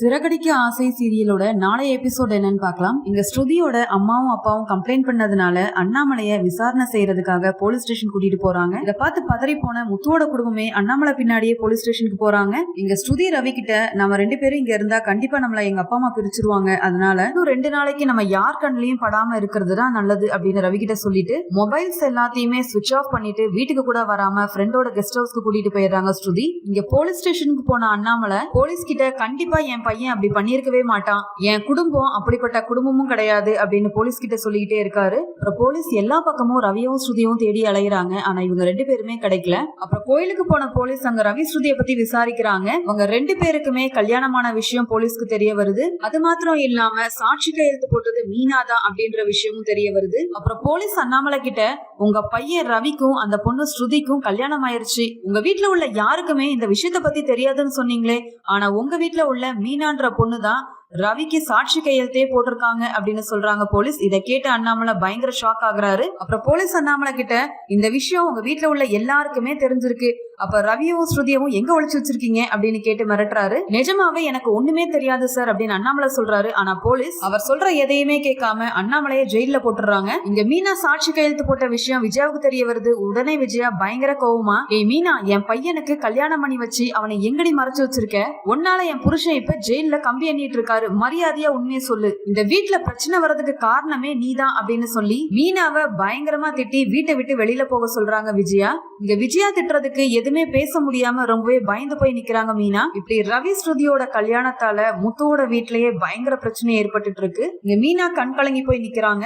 சிறகடிக்க ஆசை சீரியலோட நாளைய எபிசோட் என்னன்னு பார்க்கலாம். இங்க ஸ்ருதியோட அம்மாவும் அப்பாவும் கம்ப்ளைண்ட் பண்ணதுனால அண்ணாமலைய விசாரணை செய்யறதுக்காக போலீஸ் ஸ்டேஷன் கூட்டிட்டு போறாங்க. இதை பார்த்து பதறி போன முத்துவோட குடும்பமே அண்ணாமலை பின்னாடியே போலீஸ் ஸ்டேஷனுக்கு போறாங்க. இங்க ஸ்ருதி ரவி கிட்ட நம்ம ரெண்டு பேரும் இங்க இருந்தா கண்டிப்பா நம்மள எங்க அப்பா அம்மா பிரிச்சிருவாங்க. அதனால இன்னும் ரெண்டு நாளைக்கு நம்ம யார் கண்ணிலையும் படாம இருக்கிறது தான் நல்லது அப்படின்னு ரவி கிட்ட சொல்லிட்டு மொபைல்ஸ் எல்லாத்தையுமே சுவிட்ச் ஆஃப் பண்ணிட்டு வீட்டுக்கு கூட வராம ஃப்ரெண்டோட கெஸ்ட் ஹவுஸ்க்கு கூட்டிட்டு போயிடுறாங்க ஸ்ருதி. இங்க போலீஸ் ஸ்டேஷனுக்கு போன அண்ணாமலை போலீஸ் கிட்ட கண்டிப்பா என் பையன் அப்படி பண்ணியிருக்கவே மாட்டான். என் குடும்பம் அப்படிப்பட்ட குடும்பமும் கிடையாது அப்படின்னு போலீஸ் கிட்ட சொல்லிக்கிட்டே இருக்காரு. அப்புறம் போலீஸ் எல்லா பக்கமும் ரவியும் ஸ்ருதியும் தேடி அலையிறாங்க. ஆனா இவங்க ரெண்டு பேருமே கிடைக்கல. அப்புறம் கோயிலுக்கு போன போலீஸ் அங்க ரவி ஸ்ருதியை பத்தி விசாரிக்கிறாங்க. அவங்க ரெண்டு பேருக்குமே கல்யாணமான விஷயம் போலீஸ்க்கு தெரிய வருது. அது மாத்திரம் இல்லாம சாட்சி கையெழுத்து போட்டது மீனா தான் அப்படின்ற விஷயமும் தெரிய வருது. அப்புறம் போலீஸ் அண்ணாமலை கிட்ட உங்க பையன் ரவிக்கும் அந்த பொண்ணு ஸ்ருதிக்கும் கல்யாணம் ஆயிருச்சு. உங்க வீட்டுல உள்ள யாருக்குமே இந்த விஷயத்த பத்தி தெரியாதுன்னு சொன்னீங்களே ஆனா உங்க வீட்டுல உள்ள மீனான்ற பொண்ணு தான் ரவிக்கு சாட்சி கையெழுத்தே போட்டிருக்காங்க அப்படின்னு சொல்றாங்க போலீஸ். இதை கேட்டு அண்ணாமலை பயங்கர ஷாக் ஆகுறாரு. அப்புறம் போலீஸ் அண்ணாமலை கிட்ட இந்த விஷயம் உங்க வீட்டுல உள்ள எல்லாருக்குமே தெரிஞ்சிருக்கு. அப்ப ரவியும் ஸ்ருதியவும் எங்க ஒழிச்சு வச்சிருக்கீங்க அப்படின்னு கேட்டு மிரட்டுறாரு. நிஜமாவே எனக்கு ஒண்ணுமே தெரியாது சார் அப்படின்னு அண்ணாமலை சொல்றாரு. ஆனா போலீஸ் அவர் சொல்ற எதையுமே கேட்காம அண்ணாமலையை ஜெயில போட்டுறாங்க இங்க மீனா சாட்சி கையெழுத்து போட்ட விஷயம் விஜயாவுக்கு தெரிய வருது. உடனே விஜயா பயங்கர கோவமா ஏய் மீனா என் பையனுக்கு கல்யாணம் பண்ணி வச்சு அவனை எங்கடி மறைச்சு வச்சிருக்க? உன்னால என் புருஷன் இப்ப ஜெயில கம்பி எண்ணிட்டு இருக்காரு. மரியாதையா உண்மையை சொல்லு. இந்த வீட்டுல பிரச்சனை வர்றதுக்கு காரணமே நீதான் அப்படின்னு சொல்லி மீனாவை பயங்கரமா திட்டி வீட்டை விட்டு வெளியில போக சொல்றாங்க விஜயா. இங்க விஜயா திட்டுறதுக்கு எது எதுவுமே பேச முடியாம ரொம்பவே பயந்து போய் நிக்கிறாங்க மீனா. இப்படி ரவி ஸ்ருதியோட கல்யாணத்தால முத்துவோட வீட்லயே பயங்கர பிரச்சனை ஏற்பட்டுட்டு இருக்கு. இங்க மீனா கண் கலங்கி போய் நிக்கிறாங்க.